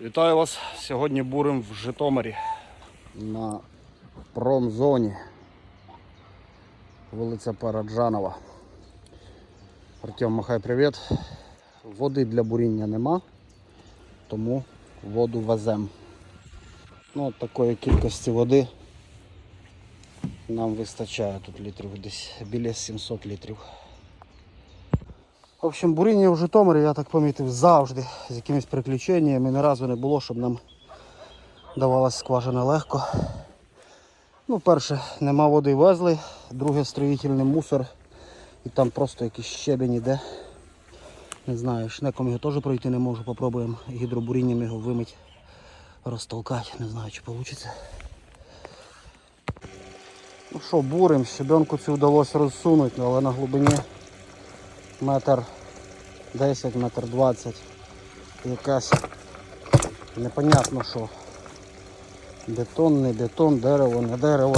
Вітаю вас! Сьогодні бурим в Житомирі на промзоні. Вулиця Параджанова. Артем, махай привіт. Води для буріння нема, тому воду везем. Ну, от такої кількості води нам вистачає тут літрів десь біля 700 літрів. В общем, буріння в Житомирі, я так помітив, завжди з якимись приключеннями. Ні разу не було, щоб нам давалась скважина легко. Ну, перше, нема води везли, друге строїтельний мусор. І там просто якийсь щебень іде. Не знаю, шнеком його теж пройти не можу. Попробуємо гідробурінням його вимити, розтолкати. Не знаю, чи вийде. Ну що, бурим, щебенку цю вдалося розсунути, але на глибині метр 10, метр 20. Якась непонятно що. Бетон, не бетон, дерево, не дерево.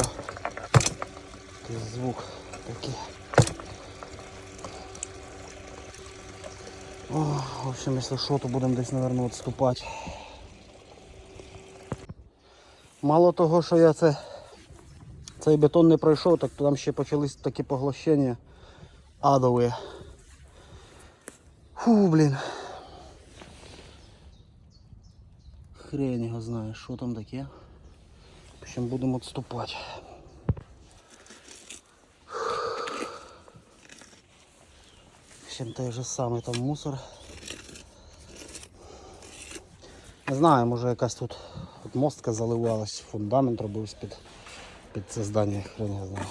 Якийсь звук такий. О, в общем, якщо що, то будемо десь, мабуть, відступати. Мало того, що я це, цей бетон не пройшов, так там ще почались такі поглощення адові. Фу, блін. Хрень його знає, що там таке. Общем, будемо відступати. В той же самий там мусор. Не знаю, може якась тут от мостка заливалась, фундамент робився під, під це здання, хрен я знаю.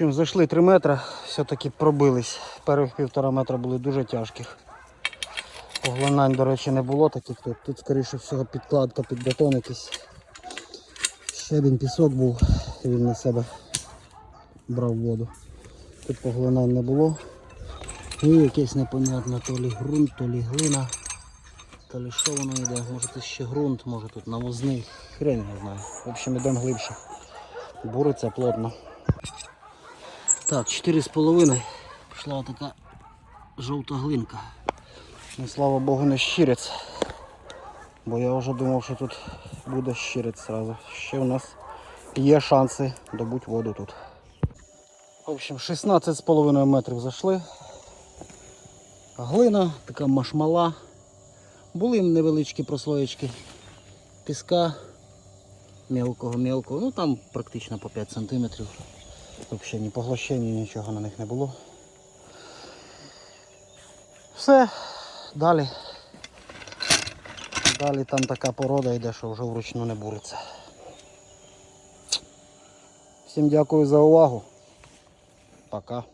Общем, зайшли 3 метри, все-таки пробились. Перших півтора метра були дуже тяжких. Поглинань, до речі, не було таких. Тут, скоріше всього підкладка під бетон якийсь. Щебінь пісок був, він на себе брав воду. Тут поглинань не було. І якесь непонятне, то лі ґрунт, то лі глина. То лі що воно йде, може тут ще ґрунт, може тут навозний, хрень не знаю. В общем, йдемо глибше. Буриться плотно. Так, 4,5 пішла така жовта глинка. Ну, слава Богу, не щирець. Бо я вже думав, що тут буде щирець зразу. Ще у нас є шанси добути воду тут. В общем, 16,5 метрів зайшли. Глина, така машмала. Були невеличкі прослоєчки піска мелкого-мелкого. Ну там практично по 5 сантиметрів. Взагалі ні поглощення, нічого на них не було. Все, далі. Далі там така порода йде, що вже вручну не буриться. Всім дякую за увагу. Пока.